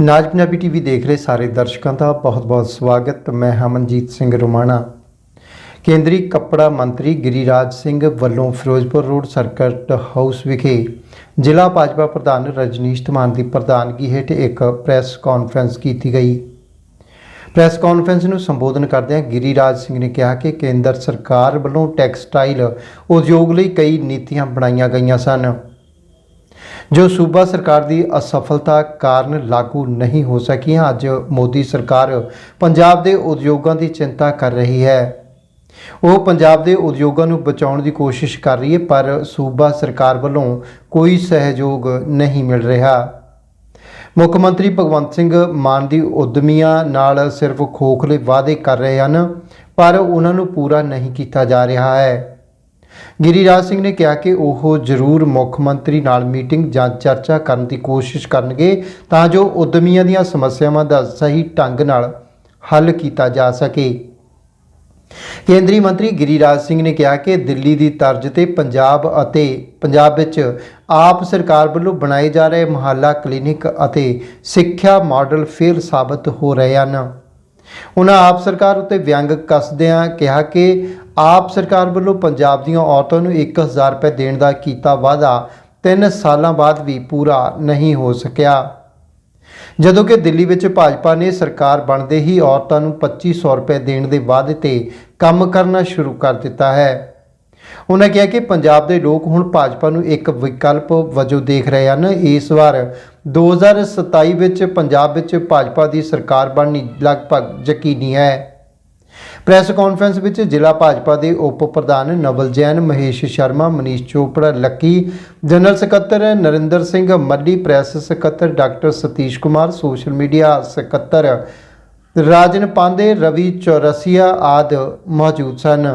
ਨਾਜ Punjabi TV ਦੇਖ ਰਹੇ ਸਾਰੇ ਦਰਸ਼ਕਾਂ ਦਾ ਬਹੁਤ-ਬਹੁਤ ਸਵਾਗਤ। ਮੈਂ ਹਮਨਜੀਤ ਸਿੰਘ ਰੋਮਾਣਾ। ਕੇਂਦਰੀ ਕੱਪੜਾ ਮੰਤਰੀ ਗਿਰੀਰਾਜ ਸਿੰਘ ਵੱਲੋਂ ਫਿਰੋਜ਼ਪੁਰ ਰੋਡ ਸਰਕਟ ਹਾਊਸ ਵਿਖੇ ਜ਼ਿਲ੍ਹਾ ਭਾਜਪਾ ਪ੍ਰਧਾਨ ਰਜਨੀਸ਼ ਧਮਾਨ ਦੀ ਪ੍ਰਧਾਨਗੀ ਹੇਠ ਇੱਕ ਪ੍ਰੈਸ ਕਾਨਫਰੰਸ ਕੀਤੀ ਗਈ। ਪ੍ਰੈਸ ਕਾਨਫਰੰਸ ਨੂੰ ਸੰਬੋਧਨ ਕਰਦਿਆਂ ਗਿਰੀਰਾਜ ਸਿੰਘ ਨੇ ਕਿਹਾ ਕਿ ਕੇਂਦਰ ਸਰਕਾਰ ਵੱਲੋਂ ਟੈਕਸਟਾਈਲ ਉਦਯੋਗ ਲਈ ਕਈ ਨੀਤੀਆਂ ਬਣਾਈਆਂ ਗਈਆਂ ਸਨ। ਜੋ ਸੂਬਾ ਸਰਕਾਰ ਦੀ ਅਸਫਲਤਾ ਕਾਰਨ ਲਾਗੂ ਨਹੀਂ ਹੋ ਸਕੀਆਂ, ਅੱਜ ਮੋਦੀ ਸਰਕਾਰ ਪੰਜਾਬ ਦੇ ਉਦਯੋਗਾਂ ਦੀ ਚਿੰਤਾ ਕਰ ਰਹੀ ਹੈ। ਉਹ ਪੰਜਾਬ ਦੇ ਉਦਯੋਗਾਂ ਨੂੰ ਬਚਾਉਣ ਦੀ ਕੋਸ਼ਿਸ਼ ਕਰ ਰਹੀ ਹੈ, ਪਰ ਸੂਬਾ ਸਰਕਾਰ ਵੱਲੋਂ ਕੋਈ ਸਹਿਯੋਗ ਨਹੀਂ ਮਿਲ ਰਿਹਾ। ਮੁੱਖ ਮੰਤਰੀ ਭਗਵੰਤ ਸਿੰਘ ਮਾਨ ਦੀ ਉਦਮੀਆਂ ਨਾਲ ਸਿਰਫ ਖੋਖਲੇ ਵਾਅਦੇ ਕਰ ਰਹੇ ਹਨ, ਪਰ ਉਹਨਾਂ ਨੂੰ ਪੂਰਾ ਨਹੀਂ ਕੀਤਾ ਜਾ ਰਿਹਾ ਹੈ। ਗਿਰੀਰਾਜ ਸਿੰਘ ਨੇ ਕਿਹਾ ਕਿ ਉਹ ਜ਼ਰੂਰ ਮੁੱਖ ਮੰਤਰੀ ਨਾਲ ਮੀਟਿੰਗ ਜਾਂ ਚਰਚਾ ਕਰਨ ਦੀ ਕੋਸ਼ਿਸ਼ ਕਰਨਗੇ ਤਾਂ ਜੋ ਉਦਮੀਆਂ ਦੀਆਂ ਸਮੱਸਿਆਵਾਂ ਦਾ ਸਹੀ ਢੰਗ ਨਾਲ ਹੱਲ ਕੀਤਾ ਜਾ ਸਕੇ। ਕੇਂਦਰੀ ਮੰਤਰੀ ਗਿਰੀਰਾਜ ਸਿੰਘ ਨੇ ਕਿਹਾ ਕਿ ਦਿੱਲੀ ਦੀ ਤਰਜ਼ ਤੇ ਪੰਜਾਬ ਅਤੇ ਪੰਜਾਬ ਵਿੱਚ ਆਪ ਸਰਕਾਰ ਵੱਲੋਂ ਬਣਾਏ ਜਾ ਰਹੇ ਮੁਹੱਲਾ ਕਲੀਨਿਕ ਅਤੇ ਸਿੱਖਿਆ ਮਾਡਲ ਫੇਲ ਸਾਬਤ ਹੋ ਰਹੇ ਹਨ। ਉਹਨਾਂ ਆਪ ਸਰਕਾਰ ਉੱਤੇ ਵਿਅੰਗ ਕੱਸਦਿਆਂ ਕਿਹਾ ਕਿ ਆਪ ਸਰਕਾਰ ਵੱਲੋਂ ਪੰਜਾਬ ਦੀਆਂ ਔਰਤਾਂ ਨੂੰ 1000 ਰੁਪਏ ਦੇਣ ਦਾ ਕੀਤਾ ਵਾਅਦਾ 3 ਸਾਲਾਂ ਬਾਅਦ ਵੀ ਪੂਰਾ ਨਹੀਂ ਹੋ ਸਕਿਆ। ਜਦੋਂ ਕਿ ਦਿੱਲੀ ਵਿੱਚ ਭਾਜਪਾ ਨੇ ਸਰਕਾਰ ਬਣਦੇ ਹੀ ਔਰਤਾਂ ਨੂੰ 2500 ਰੁਪਏ ਦੇਣ ਦੇ ਵਾਅਦੇ ਤੇ ਕੰਮ ਕਰਨਾ ਸ਼ੁਰੂ ਕਰ ਦਿੱਤਾ ਹੈ। ਉਹਨਾਂ ਕਿਹਾ ਕਿ ਪੰਜਾਬ ਦੇ ਲੋਕ ਹੁਣ ਭਾਜਪਾ ਨੂੰ ਇੱਕ ਵਿਕਲਪ ਵਜੋਂ ਦੇਖ ਰਹੇ ਹਨ। ਇਸ ਵਾਰ 2027 ਵਿੱਚ ਪੰਜਾਬ ਵਿੱਚ ਭਾਜਪਾ ਦੀ ਸਰਕਾਰ ਬਣਨੀ ਲਗਭਗ ਯਕੀਨੀ ਹੈ। ਪ੍ਰੈਸ ਕਾਨਫਰੰਸ ਵਿੱਚ ਜ਼ਿਲ੍ਹਾ ਭਾਜਪਾ ਦੇ ਉਪ ਪ੍ਰਧਾਨ ਨਵਲ ਜੈਨ, ਮਹੇਸ਼ ਸ਼ਰਮਾ, ਮਨੀਸ਼ ਚੋਪੜਾ, ਲੱਕੀ ਜਨਰਲ ਸਕੱਤਰ ਨਰਿੰਦਰ ਸਿੰਘ, ਮੱਲੀ ਪ੍ਰੈਸ ਸਕੱਤਰ doctor Satish Kumar, social media ਸਕੱਤਰ ਰਾਜਨ ਪਾਂਦੇ ਰਵੀ ਚੌਰਸੀਆ ਆਦ ਮੌਜੂਦ ਸਨ।